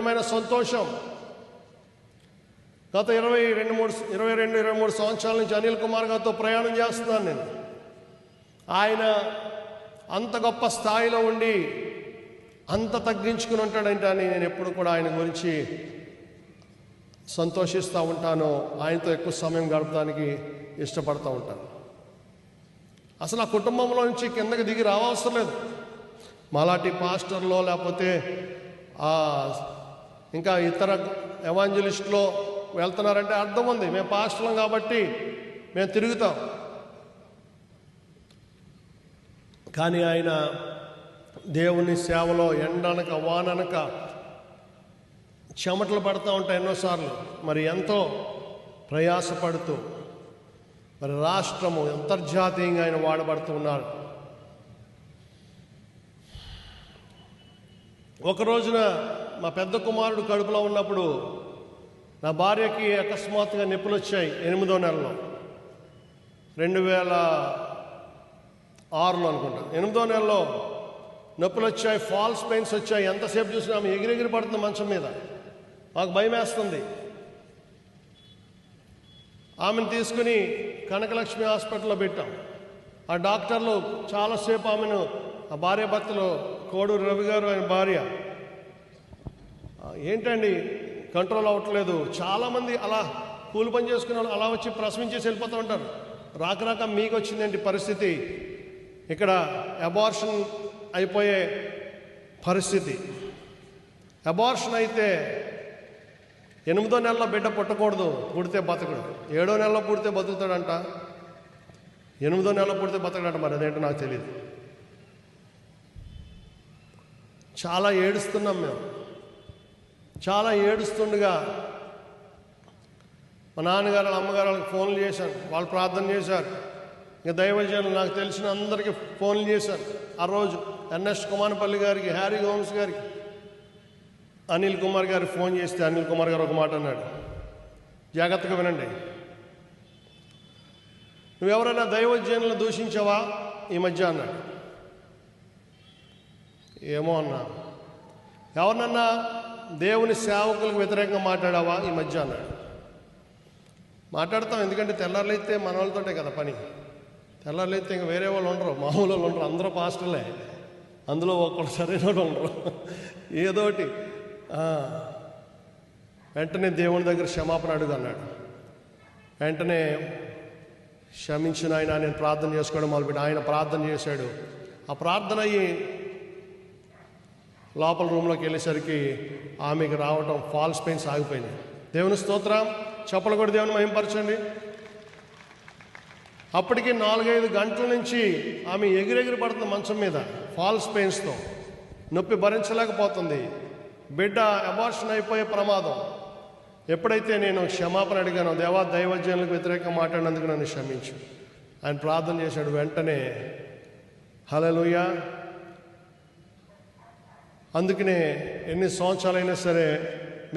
నిజమైన సంతోషం? గత ఇరవై రెండు మూడు ఇరవై రెండు ఇరవై మూడు సంవత్సరాల నుంచి అనిల్ కుమార్ గారితో ప్రయాణం చేస్తున్నాను నేను. ఆయన అంత గొప్ప స్థాయిలో ఉండి అంత తగ్గించుకుని ఉంటాడంటే అని నేను ఎప్పుడు కూడా ఆయన గురించి సంతోషిస్తూ ఉంటాను. ఆయనతో ఎక్కువ సమయం గడపడానికి ఇష్టపడుతూ ఉంటాను. అసలు ఆ కుటుంబంలో నుంచి కిందకి దిగి రావవసరం లేదు. మలాటి పాస్టర్లో లేకపోతే ఆ ఇంకా ఇతర ఎవాంజలిస్ట్లో వెళ్తున్నారంటే అర్థం ఉంది. మేము పాస్టలం కాబట్టి మేము తిరుగుతాం. కానీ ఆయన దేవుని సేవలో ఎండనక వాననక చెమటలు పడుతూ ఉంటాయి ఎన్నోసార్లు. మరి ఎంతో ప్రయాసపడుతూ మరి రాష్ట్రము అంతర్జాతీయంగా ఆయన వాడబడుతూ ఉన్నారు. ఒక రోజున మా పెద్ద కుమారుడు కడుపులో ఉన్నప్పుడు నా భార్యకి అకస్మాత్తుగా నొప్పులు వచ్చాయి ఎనిమిదో నెలలో. రెండు వేల ఆరులో అనుకుంటా. ఎనిమిదో నెలలో నొప్పులు వచ్చాయి ఫాల్స్ పెయిన్స్ వచ్చాయి. ఎంతసేపు చూసినా ఆమె ఎగిరెగిరి పడుతుంది మంచం మీద. మాకు భయం వేస్తుంది ఆమెను తీసుకుని కనకలక్ష్మి హాస్పిటల్లో పెట్టాం. ఆ డాక్టర్లు చాలాసేపు ఆమెను ఆ భార్య భర్తలు కోడూరు రవి గారు ఆయన భార్య ఏంటండి? కంట్రోల్ అవ్వట్లేదు. చాలామంది అలా కూలి పని చేసుకున్న వాళ్ళు అలా వచ్చి ప్రశ్నించేసి వెళ్ళిపోతూ ఉంటారు. రాక రాక మీకు వచ్చిందేంటి పరిస్థితి. ఇక్కడ అబార్షన్ అయిపోయే పరిస్థితి. అబార్షన్ అయితే ఎనిమిదో నెలలో బిడ్డ పుట్టకూడదు పుడితే బతకడు. ఏడో నెలలో పుడితే బతుకుతాడంట. ఎనిమిదో నెలలో పుడితే బతకడంట మరి అదేంటో నాకు తెలియదు చాలా ఏడుస్తున్నాం మేము. చాలా ఏడుస్తుండగా మా నాన్నగారు వాళ్ళ అమ్మగారు వాళ్ళకి ఫోన్లు చేశాను వాళ్ళు ప్రార్థన చేశారు. ఇంకా దైవజనులు నాకు తెలిసిన అందరికీ ఫోన్లు చేశాను ఆ రోజు ఎన్ఎస్ కుమారపల్లి గారికి హ్యారీ హోమ్స్ గారికి అనిల్ కుమార్ గారికి ఫోన్ చేస్తే అనిల్ కుమార్ గారు ఒక మాట అన్నాడు. జాగ్రత్తగా వినండి. నువ్వెవరైనా దైవజనులు దూషించావా? ఈ మధ్య అన్నాడు. ఏమో అన్నా. ఎవరినన్నా దేవుని సేవకులకు వ్యతిరేకంగా మాట్లాడావా ఈ మధ్య అన్నాడు. మాట్లాడతాం ఎందుకంటే తెల్లారులైతే మన వాళ్ళతోటే కదా పని. తెల్లారులైతే ఇంకా వేరే వాళ్ళు ఉండరు మామూలు వాళ్ళు ఉండరు అందరూ పాస్టర్లే. అందులో ఒక్కడు సరైన వాళ్ళు ఉండరు ఏదోటి వెంటనే దేవుని దగ్గర క్షమాపణ అడుగు అన్నాడు. వెంటనే క్షమించిన ఆయన నేను ప్రార్థన చేసుకోవడం మొదలుపెట్టి ఆయన ప్రార్థన చేశాడు. ఆ ప్రార్థన అయ్యి లోపల రూమ్లోకి వెళ్ళేసరికి ఆమెకి రావటం ఫాల్స్ పెయిన్స్ ఆగిపోయింది దేవుని స్తోత్రం. చెప్పలు కూడా దేవుని మహింపరచండి. అప్పటికి నాలుగైదు గంటల నుంచి ఆమె ఎగిరెగిరి పడుతుంది మంచం మీద ఫాల్స్ పెయిన్స్తో. నొప్పి భరించలేకపోతుంది. బిడ్డ అబార్షన్ అయిపోయే ప్రమాదం. ఎప్పుడైతే నేను క్షమాపణ అడిగానో దేవా దైవజ్ఞానులకు వ్యతిరేకంగా మాట్లాడినందుకు నన్ను క్షమించు. ఆయన ప్రార్థన చేశాడు వెంటనే. హలలుయా అందుకనే ఎన్ని సంవత్సరాలైనా సరే